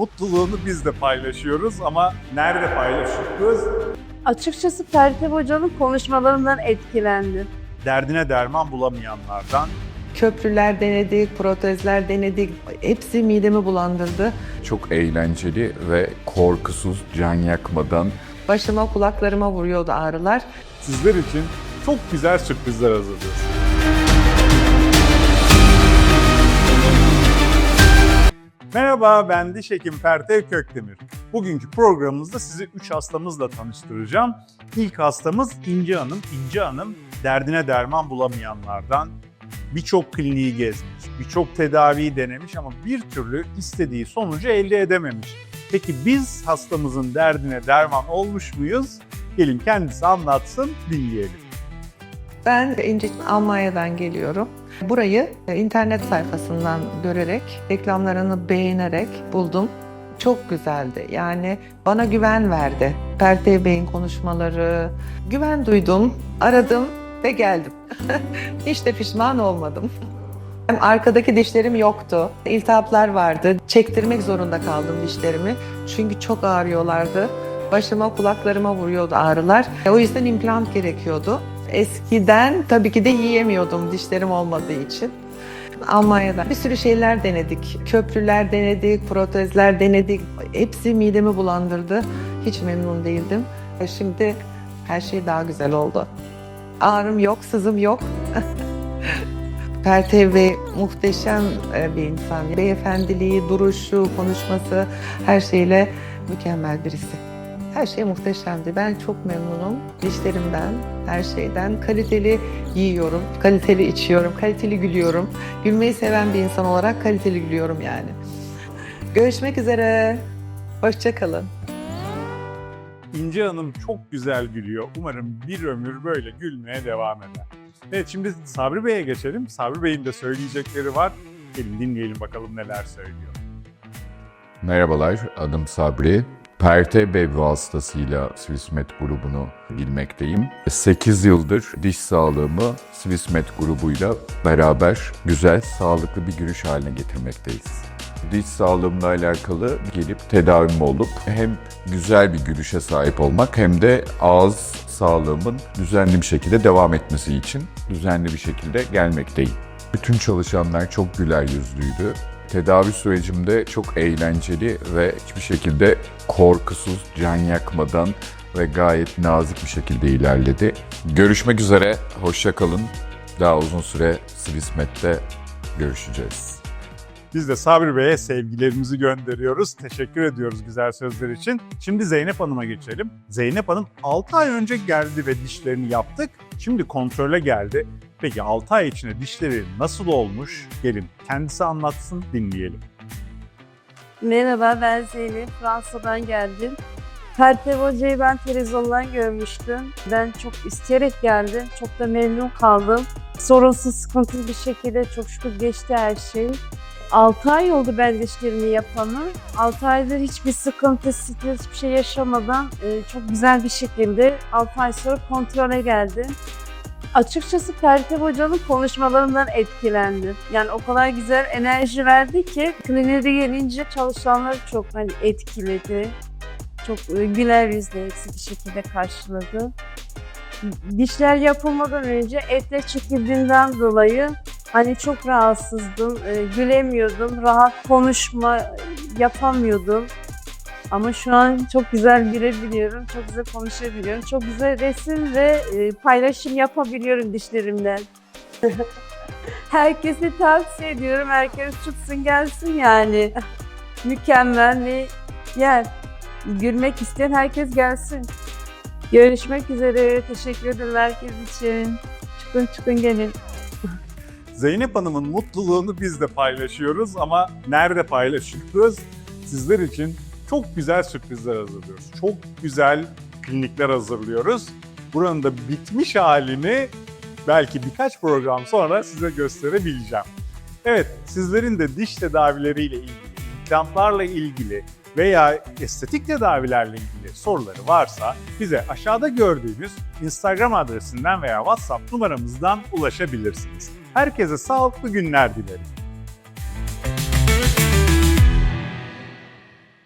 mutluluğunu biz de paylaşıyoruz ama nerede paylaşıyoruz? Açıkçası Pertev Hoca'nın konuşmalarından etkilendim. Derdine derman bulamayanlardan, Köprüler denedik, protezler denedik. Hepsi midemi bulandırdı. Çok eğlenceli ve korkusuz, can yakmadan Başıma kulaklarıma vuruyordu ağrılar. sizler için çok güzel sürprizler hazırlıyoruz. Merhaba, ben diş hekim Pertev Kökdemir. Bugünkü programımızda sizi 3 hastamızla tanıştıracağım. İlk hastamız İnce Hanım. İnce Hanım derdine derman bulamayanlardan birçok kliniği gezmiş, birçok tedaviyi denemiş ama bir türlü istediği sonucu elde edememiş. Peki biz hastamızın derdine derman olmuş muyuz? Gelin kendisi anlatsın, dinleyelim. Ben İnci Almanya'dan geliyorum. Burayı e, internet sayfasından görerek, reklamlarını beğenerek buldum. Çok güzeldi. Yani bana güven verdi. Pertev Bey'in konuşmaları. Güven duydum, aradım ve geldim. Hiç de pişman olmadım. Arkadaki dişlerim yoktu. İltihaplar vardı. Çektirmek zorunda kaldım dişlerimi. Çünkü çok ağrıyorlardı. Başıma kulaklarıma vuruyordu ağrılar. O yüzden implant gerekiyordu. Eskiden tabii ki de yiyemiyordum dişlerim olmadığı için. Almanya'da bir sürü şeyler denedik. Köprüler denedik, protezler denedik. Hepsi midemi bulandırdı. Hiç memnun değildim. Şimdi her şey daha güzel oldu. Ağrım yok, sızım yok. Pertev Bey muhteşem e, bir insan. Beyefendiliği, duruşu, konuşması her şeyle mükemmel birisi. Her şey muhteşemdi. Ben çok memnunum. Dişlerimden, her şeyden. Kaliteli yiyorum, kaliteli içiyorum, kaliteli gülüyorum. Gülmeyi seven bir insan olarak kaliteli gülüyorum yani. Görüşmek üzere. Hoşçakalın. İnce Hanım çok güzel gülüyor. Umarım bir ömür böyle gülmeye devam eder. Evet şimdi Sabri Bey'e geçelim. Sabri Bey'in de söyleyecekleri var. Gelin dinleyelim bakalım neler söylüyor. Merhabalar, adım Sabri. Perte Bey vasıtasıyla Swissmed grubunu bilmekteyim. 8 yıldır diş sağlığımı Swissmed grubuyla beraber güzel, sağlıklı bir gülüş haline getirmekteyiz. Diş sağlığımla alakalı gelip tedavim olup hem güzel bir gülüşe sahip olmak hem de ağız sağlığımın düzenli bir şekilde devam etmesi için düzenli bir şekilde gelmekteyim. Bütün çalışanlar çok güler yüzlüydü. Tedavi sürecimde çok eğlenceli ve hiçbir şekilde korkusuz, can yakmadan ve gayet nazik bir şekilde ilerledi. Görüşmek üzere, hoşça kalın. Daha uzun süre Swissmed'de görüşeceğiz. Biz de Sabri Bey'e sevgilerimizi gönderiyoruz. Teşekkür ediyoruz güzel sözler için. Şimdi Zeynep Hanım'a geçelim. Zeynep Hanım 6 ay önce geldi ve dişlerini yaptık. Şimdi kontrole geldi. Peki 6 ay içinde dişleri nasıl olmuş? Gelin kendisi anlatsın dinleyelim. Merhaba ben Zeynep, Fransa'dan geldim. Pertev Hoca'yı ben televizyondan görmüştüm. Ben çok isteyerek geldim, çok da memnun kaldım. Sorunsuz, sıkıntısız bir şekilde çok şükür geçti her şey. 6 ay oldu ben dişlerimi yapanı. 6 aydır hiçbir sıkıntı, stres hiçbir şey yaşamadan e, çok güzel bir şekilde 6 ay sonra kontrole geldim. Açıkçası Pertev Hoca'nın konuşmalarından etkilendim. Yani o kadar güzel enerji verdi ki kliniğe gelince çalışanları çok hani etkiledi. Çok e, güler yüzle hepsi bir şekilde karşıladı. Dişler yapılmadan önce etle çekildiğinden dolayı hani çok rahatsızdım, e, gülemiyordum, rahat konuşma yapamıyordum. Ama şu an çok güzel gülebiliyorum, çok güzel konuşabiliyorum, çok güzel resim ve e, paylaşım yapabiliyorum dişlerimden. Herkese tavsiye ediyorum, herkes çıksın gelsin yani. Mükemmel bir yer. Gülmek isteyen herkes gelsin. Görüşmek üzere, teşekkür ederim herkes için. Çıkın çıkın gelin. Zeynep Hanım'ın mutluluğunu biz de paylaşıyoruz ama nerede paylaşıyoruz? Sizler için çok güzel sürprizler hazırlıyoruz. Çok güzel klinikler hazırlıyoruz. Buranın da bitmiş halini belki birkaç program sonra size gösterebileceğim. Evet, sizlerin de diş tedavileriyle ilgili, implantlarla ilgili veya estetik tedavilerle ilgili soruları varsa bize aşağıda gördüğünüz Instagram adresinden veya WhatsApp numaramızdan ulaşabilirsiniz. Herkese sağlıklı günler dilerim.